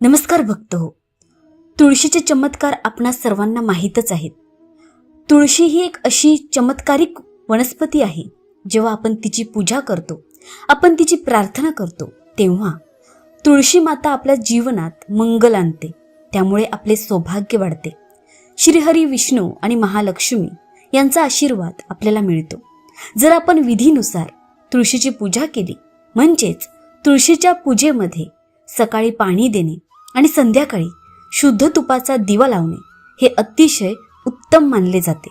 नमस्कार भक्त हो तुळशीचे चमत्कार आपणा सर्वांना माहीतच आहेत. तुळशी ही एक अशी चमत्कारिक वनस्पती आहे जेव्हा आपण तिची पूजा करतो आपण तिची प्रार्थना करतो तेव्हा तुळशी माता आपल्या जीवनात मंगल आणते त्यामुळे आपले सौभाग्य वाढते. श्रीहरी विष्णू आणि महालक्ष्मी यांचा आशीर्वाद आपल्याला मिळतो. जर आपण विधीनुसार तुळशीची पूजा केली म्हणजेच तुळशीच्या पूजेमध्ये सकाळी पाणी देणे आणि संध्याकाळी शुद्ध तुपाचा दिवा लावणे हे अतिशय उत्तम मानले जाते.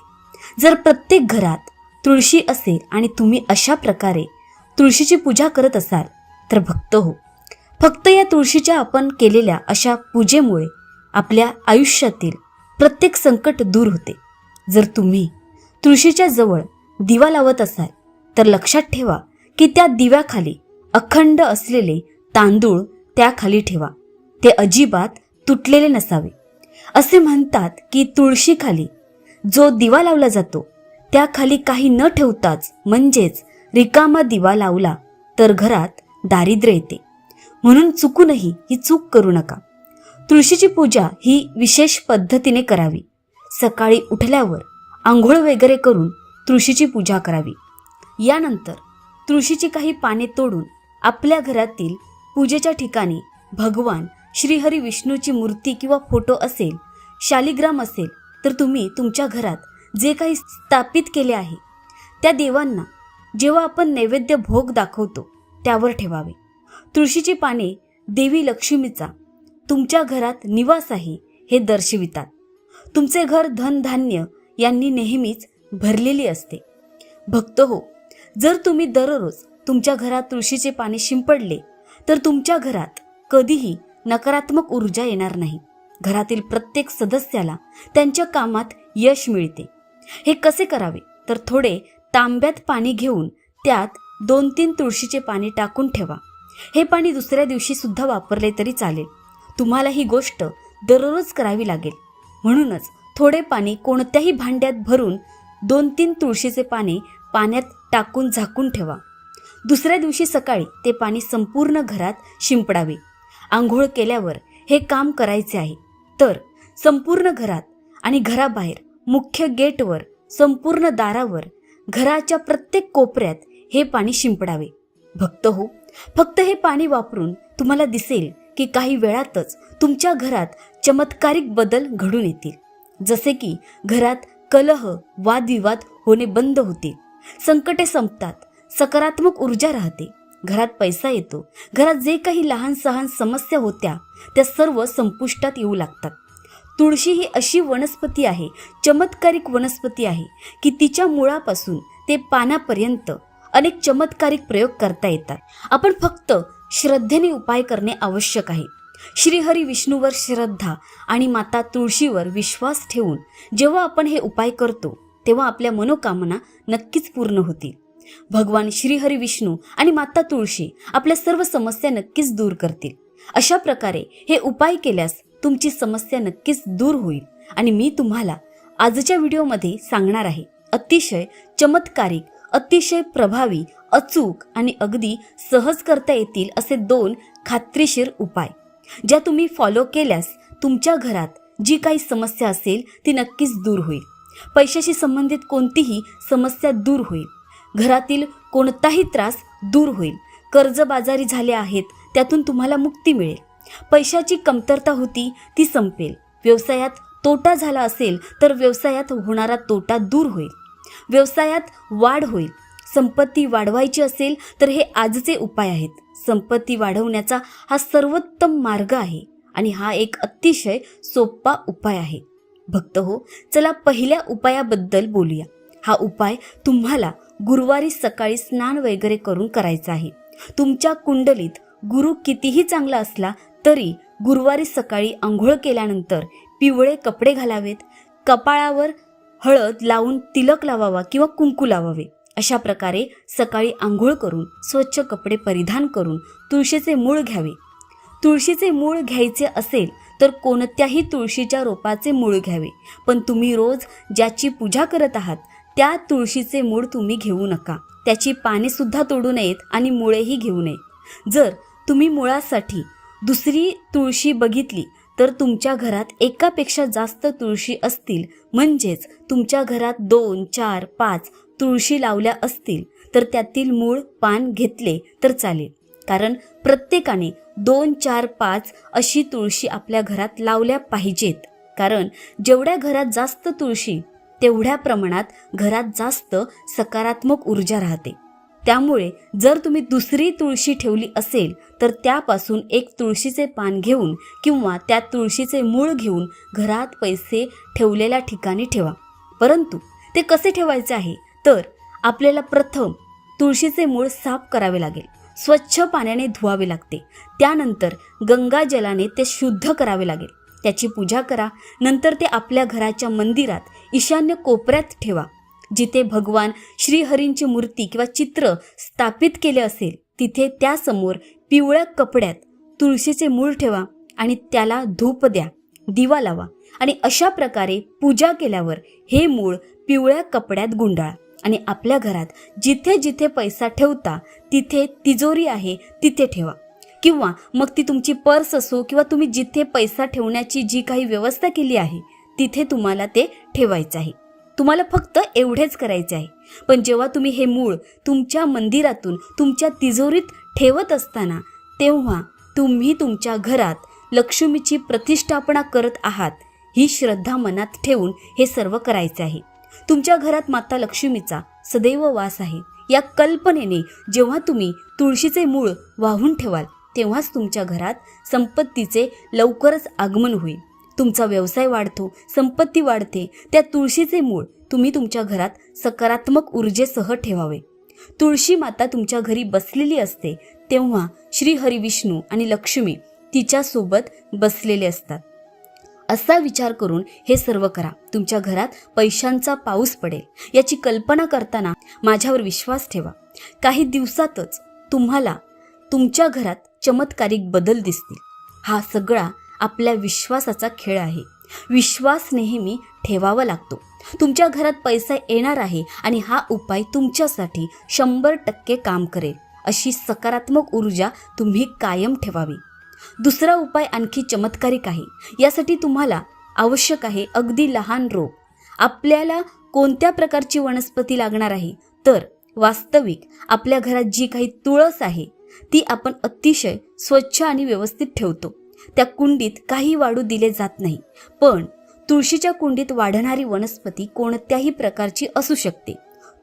जर प्रत्येक घरात तुळशी असेल आणि तुम्ही अशा प्रकारे तुळशीची पूजा करत असाल तर भक्त हो. फक्त या तुळशीच्या आपण केलेल्या अशा पूजेमुळे आपल्या आयुष्यातील प्रत्येक संकट दूर होते. जर तुम्ही तुळशीच्या जवळ दिवा लावत असाल तर लक्षात ठेवा की त्या दिव्याखाली अखंड असलेले तांदूळ त्याखाली ठेवा. ते अजिबात तुटलेले नसावे. असे म्हणतात की तुळशीखाली जो दिवा लावला जातो त्याखाली काही न ठेवताच म्हणजेच रिकामा दिवा लावला तर घरात दारिद्र्य येते. म्हणून चुकूनही ही चूक करू नका. तुळशीची पूजा ही विशेष पद्धतीने करावी. सकाळी उठल्यावर आंघोळ वगैरे करून तुळशीची पूजा करावी. यानंतर तुळशीची काही पाने तोडून आपल्या घरातील पूजेच्या ठिकाणी भगवान श्रीहरी विष्णूची मूर्ती किंवा फोटो असेल शालिग्राम असेल तर तुम्ही तुमच्या घरात जे काही स्थापित केले आहे त्या देवांना जेव्हा आपण नैवेद्य भोग दाखवतो त्यावर ठेवावे. तुळशीची पाने देवी लक्ष्मीचा तुमच्या घरात निवास आहे हे दर्शवितात. तुमचे घर धनधान्य यांनी नेहमीच भरलेली असते. भक्त हो जर तुम्ही दररोज तुमच्या घरात तुळशीचे पाणी शिंपडले तर तुमच्या घरात कधीही नकारात्मक ऊर्जा येणार नाही. घरातील प्रत्येक सदस्याला त्यांच्या कामात यश मिळते. हे कसे करावे? तर थोडे तांब्यात पाणी घेऊन त्यात दोन तीन तुळशीचे पाणी टाकून ठेवा. हे पाणी दुसऱ्या दिवशी सुद्धा वापरले तरी चालेल. तुम्हाला ही गोष्ट दररोज करावी लागेल. म्हणूनच थोडे पाणी कोणत्याही भांड्यात भरून दोन तीन तुळशीचे पाने पाण्यात टाकून झाकून ठेवा. दुसऱ्या दिवशी सकाळी ते पाणी संपूर्ण घरात शिंपडावे. आंघोळ केल्यावर हे काम करायचे आहे. तर संपूर्ण घरात आणि घराबाहेर मुख्य गेटवर संपूर्ण दारावर घराच्या प्रत्येक कोपऱ्यात हे पाणी शिंपडावे. भक्त हो फक्त हे पाणी वापरून तुम्हाला दिसेल की काही वेळातच तुमच्या घरात चमत्कारिक बदल घडून येतील. जसे की घरात कलह वादविवाद होणे बंद होतील संकटे संपतात सकारात्मक ऊर्जा राहते. घरात पैसा येतो. घरात जे काही लहान सहान समस्या होत्या त्या सर्व संपुष्टात येऊ लागतात. तुळशी ही अशी वनस्पती आहे चमत्कारिक वनस्पती आहे की तिच्या मुळापासून ते पानापर्यंत अनेक चमत्कारिक प्रयोग करता येतात. आपण फक्त श्रद्धेने उपाय करणे आवश्यक आहे. श्रीहरी विष्णूवर श्रद्धा आणि माता तुळशीवर विश्वास ठेवून जेव्हा आपण हे उपाय करतो तेव्हा आपल्या मनोकामना नक्कीच पूर्ण होतील. भगवान श्रीहरी विष्णू आणि माता तुळशी आपल्या सर्व समस्या नक्कीच दूर करतील. अशा प्रकारे हे उपाय केल्यास तुमची समस्या नक्कीच दूर होईल आणि मी तुम्हाला आजच्या व्हिडिओमध्ये सांगणार आहे. अतिशय चमत्कारिक अतिशय प्रभावी अचूक आणि अगदी सहज करता येतील असे दोन खात्रीशीर उपाय. ज्या तुम्ही फॉलो केल्यास तुमच्या घरात जी काही समस्या असेल ती नक्कीच दूर होईल. पैशाशी संबंधित कोणतीही समस्या दूर होईल. घरातील कोणताही त्रास दूर होईल. कर्जबाजारी झाले आहेत त्यातून तुम्हाला मुक्ती मिळेल. पैशाची कमतरता होती ती संपेल. व्यवसायात तोटा झाला असेल तर व्यवसायात होणारा तोटा दूर होईल. व्यवसायात वाढ होईल. संपत्ती वाढवायची असेल तर हे आजचे उपाय आहेत. संपत्ती वाढवण्याचा हा सर्वोत्तम मार्ग आहे आणि हा एक अतिशय सोपा उपाय आहे. भक्त हो चला पहिल्या उपायाबद्दल बोलूया. हा उपाय तुम्हाला गुरुवारी सकाळी स्नान वगैरे करून करायचा आहे. तुमच्या कुंडलीत गुरु कितीही चांगला असला तरी गुरुवारी सकाळी आंघोळ केल्यानंतर पिवळे कपडे घालावेत कपाळावर हळद लावून तिलक लावावा किंवा कुंकू लावावे. अशा प्रकारे सकाळी आंघोळ करून स्वच्छ कपडे परिधान करून तुळशीचे मूळ घ्यावे. तुळशीचे मूळ घ्यायचे असेल तर कोणत्याही तुळशीच्या रोपाचे मूळ घ्यावे. पण तुम्ही रोज ज्याची पूजा करत आहात त्या तुळशीचे मूळ तुम्ही घेऊ नका. त्याची पाने सुद्धा तोडू नयेत आणि मुळेही घेऊ नये. जर तुम्ही मुळासाठी दुसरी तुळशी बघितली तर तुमच्या घरात एकापेक्षा जास्त तुळशी असतील. म्हणजेच तुमच्या घरात दोन चार पाच तुळशी लावल्या असतील तर त्यातील मूळ पान घेतले तर चालेल. कारण प्रत्येकाने दोन चार पाच अशी तुळशी आपल्या घरात लावल्या पाहिजेत. कारण जेवढ्या घरात जास्त तुळशी तेवढ्या प्रमाणात घरात जास्त सकारात्मक ऊर्जा राहते. त्यामुळे जर तुम्ही दुसरी तुळशी ठेवली असेल तर त्यापासून एक तुळशीचे पान घेऊन किंवा त्या तुळशीचे मूळ घेऊन घरात पैसे ठेवलेल्या ठिकाणी ठेवा. परंतु ते कसे ठेवायचे आहे? तर आपल्याला प्रथम तुळशीचे मूळ साफ करावे लागेल. स्वच्छ पाण्याने धुवावे लागते. त्यानंतर गंगाजलाने ते शुद्ध करावे लागेल. त्याची पूजा करा. नंतर ते आपल्या घराच्या मंदिरात ईशान्य कोपऱ्यात ठेवा. जिथे भगवान श्रीहरींची मूर्ती किंवा चित्र स्थापित केले असेल तिथे त्यासमोर पिवळ्या कपड्यात तुळशीचे मूळ ठेवा आणि त्याला धूप द्या दिवा लावा आणि अशा प्रकारे पूजा केल्यावर हे मूळ पिवळ्या कपड्यात गुंडाळा आणि आपल्या घरात जिथे जिथे पैसा ठेवता तिथे तिजोरी आहे तिथे ठेवा. किंवा मग ती तुमची पर्स असो किंवा तुम्ही जिथे पैसा ठेवण्याची जी काही व्यवस्था केली आहे तिथे तुम्हाला ते ठेवायचं आहे. तुम्हाला फक्त एवढेच करायचे आहे. पण जेव्हा तुम्ही हे मूळ तुमच्या मंदिरातून तुमच्या तिजोरीत ठेवत असताना तेव्हा तुम्ही तुमच्या घरात लक्ष्मीची प्रतिष्ठापना करत आहात ही श्रद्धा मनात ठेवून हे सर्व करायचे आहे. तुमच्या घरात माता लक्ष्मीचा सदैव वास आहे. या कल्पनेने जेव्हा तुम्ही तुळशीचे मूळ वाहून ठेवाल तेव्हाच तुमच्या घरात संपत्तीचे लवकरच आगमन होईल. तुमचा व्यवसाय वाढतो संपत्ती वाढते त्या तुळशीचे मूळ तुम्ही तुमच्या घरात सकारात्मक ऊर्जेसह ठेवावे. तुळशी माता तुमच्या घरी बसलेली असते तेव्हा श्री हरी विष्णू आणि लक्ष्मी तिच्यासोबत बसलेले असतात. असा विचार करून हे सर्व करा. तुमच्या घरात पैशांचा पाऊस पडेल. याची कल्पना करताना माझ्यावर विश्वास ठेवा. काही दिवसातच तुम्हाला तुमच्या घरात चमत्कारिक बदल दिसतील. हा सगळा आपल्या विश्वासाचा खेळ आहे. विश्वास नेहमी ठेवावा लागतो. तुमच्या घरात पैसा येणार आहे आणि हा उपाय तुमच्यासाठी शंभर टक्के काम करेल. अशी सकारात्मक ऊर्जा तुम्ही कायम ठेवावी. दुसरा उपाय आणखी चमत्कारिक आहे. यासाठी तुम्हाला आवश्यक आहे अगदी लहान रोग आपल्याला कोणत्या प्रकारची वनस्पती लागणार आहे? तर वास्तविक आपल्या घरात जी काही तुळस आहे ती आपण अतिशय स्वच्छ आणि व्यवस्थित ठेवतो. त्या कुंडीत काही वाढू दिले जात नाही पण तुळशीच्या कुंडीत वाढणारी वनस्पती कोणत्याही प्रकारची असू शकते.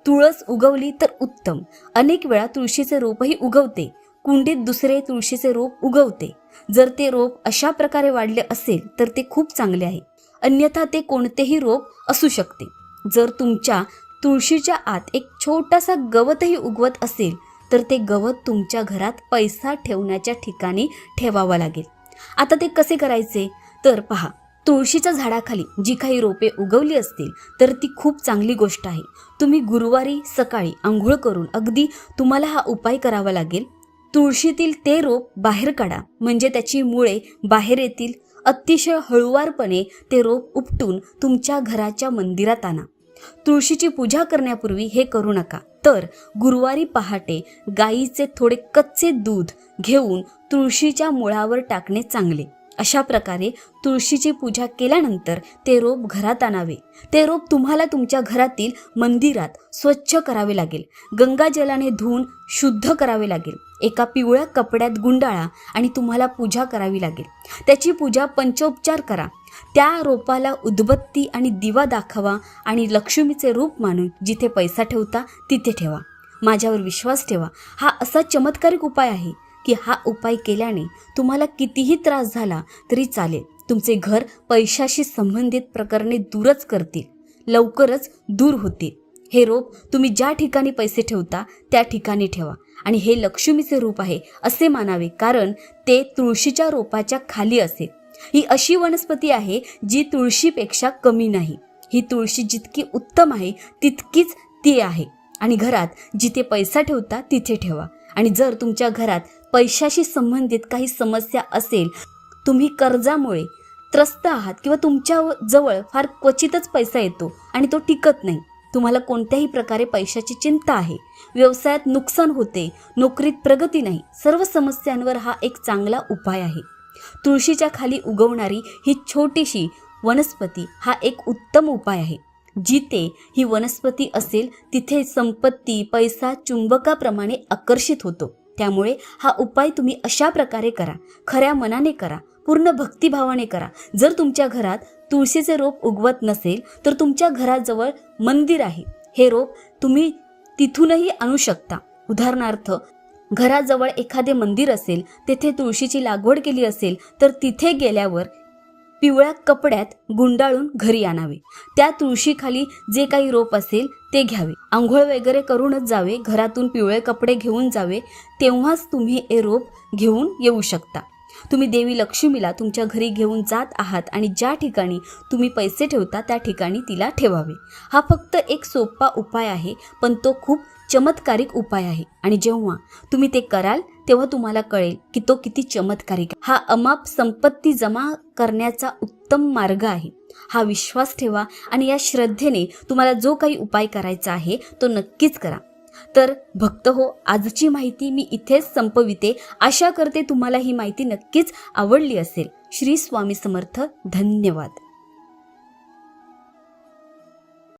तुळस उगवली तर उत्तम. अनेक वेळा तुळशीचे रोपही उगवते. कुंडीत दुसरे तुळशीचे रोप उगवते. जर ते रोप अशा प्रकारे वाढले असेल तर ते खूप चांगले आहे. अन्यथा ते कोणतेही रोप असू शकते. जर तुमच्या तुळशीच्या आत एक छोटासा गवतही उगवत असेल तर ते गवत तुमच्या घरात पैसा ठेवण्याच्या ठिकाणी ठेवावं लागेल. आता ते कसे करायचे? तर पहा तुळशीच्या झाडाखाली जी काही रोपे उगवली असतील तर ती खूप चांगली गोष्ट आहे. तुम्ही गुरुवारी सकाळी आंघोळ करून अगदी तुम्हाला हा उपाय करावा लागेल. तुळशीतील ते रोप बाहेर काढा म्हणजे त्याची मुळे बाहेर येतील. अतिशय हळुवारपणे ते रोप उपटून तुमच्या घराच्या मंदिरात आणा. तुळशीची पूजा करण्यापूर्वी हे करू नका. तर गुरुवारी पहाटे गाईचे थोडे कच्चे दूध घेऊन तुळशीच्या मुळावर टाकणे चांगले. अशा प्रकारे तुळशीची पूजा केल्यानंतर ते रोप घरात आणावे. ते रोप तुम्हाला तुमच्या घरातील मंदिरात स्वच्छ करावे लागेल. गंगाजलाने धुवून शुद्ध करावे लागेल. एका पिवळ्या कपड्यात गुंडाळा आणि तुम्हाला पूजा करावी लागेल. त्याची पूजा पंचोपचार करा. त्या रोपाला उदबत्ती आणि दिवा दाखवा आणि लक्ष्मीचे रूप मानून जिथे पैसा ठेवता तिथे ठेवा. माझ्यावर विश्वास ठेवा. हा असा चमत्कारिक उपाय आहे की हा उपाय केल्याने तुम्हाला कितीही त्रास झाला तरी चालेल. तुमचे घर पैशाशी संबंधित प्रकरणे दूरच करतील. लवकरच दूर होतील. हे रोप तुम्ही ज्या ठिकाणी पैसे ठेवता त्या ठिकाणी ठेवा आणि हे लक्ष्मीचे रूप आहे असे मानावे कारण ते तुळशीच्या रोपाच्या खाली असेल. ही अशी वनस्पती आहे जी तुळशीपेक्षा कमी नाही. ही तुळशी जितकी उत्तम आहे तितकीच ती आहे. आणि घरात जिथे पैसा ठेवता तिथे ठेवा. आणि जर तुमच्या घरात पैशाशी संबंधित काही समस्या असेल तुम्ही कर्जामुळे त्रस्त आहात किंवा तुमच्या जवळ फार क्वचितच पैसा येतो आणि तो टिकत नाही तुम्हाला कोणत्याही प्रकारे पैशाची चिंता आहे. व्यवसायात नुकसान होते नोकरीत प्रगती नाही. सर्व समस्यांवर हा एक चांगला उपाय आहे. तुळशीच्या खाली उगवणारी ही छोटीशी वनस्पती हा एक उत्तम उपाय आहे. जिथे ही वनस्पती असेल तिथे संपत्ती पैसा चुंबकाप्रमाणे आकर्षित होतो. त्यामुळे हा उपाय तुम्ही अशा प्रकारे करा. खऱ्या मनाने करा. पूर्ण भक्तिभावाने करा. जर तुमच्या घरात तुळशीचे रोप उगवत नसेल तर तुमच्या घराजवळ मंदिर आहे. हे रोप तुम्ही तिथूनही आणू शकता. उदाहरणार्थ घराजवळ एखादे मंदिर असेल तेथे तुळशीची लागवड केली असेल तर तिथे गेल्यावर पिवळ्या कपड्यात गुंडाळून घरी आणावे. त्या तुळशीखाली जे काही रोप असेल ते घ्यावे. आंघोळ वगैरे करूनच जावे. घरातून पिवळे कपडे घेऊन जावे. तेव्हाच तुम्ही हे रोप घेऊन येऊ शकता. तुम्ही देवी लक्ष्मीला तुमच्या घरी घेऊन जात आहात आणि ज्या ठिकाणी तुम्ही पैसे ठेवता त्या ठिकाणी तिला ठेवावे. हा फक्त एक सोपा उपाय आहे पण तो खूप चमत्कारिक उपाय आहे. आणि जेव्हा तुम्ही ते कराल तेव्हा तुम्हाला कळेल की तो किती चमत्कारिक हा अमाप संपत्ती जमा करण्याचा उत्तम मार्ग आहे. हा विश्वास ठेवा आणि या श्रद्धेने तुम्हाला जो काही उपाय करायचा आहे तो नक्कीच करा. तर भक्त हो आजची माहिती मी इथेच संपविते. आशा करते तुम्हाला ही माहिती नक्कीच आवडली असेल. श्री स्वामी समर्थ धन्यवाद.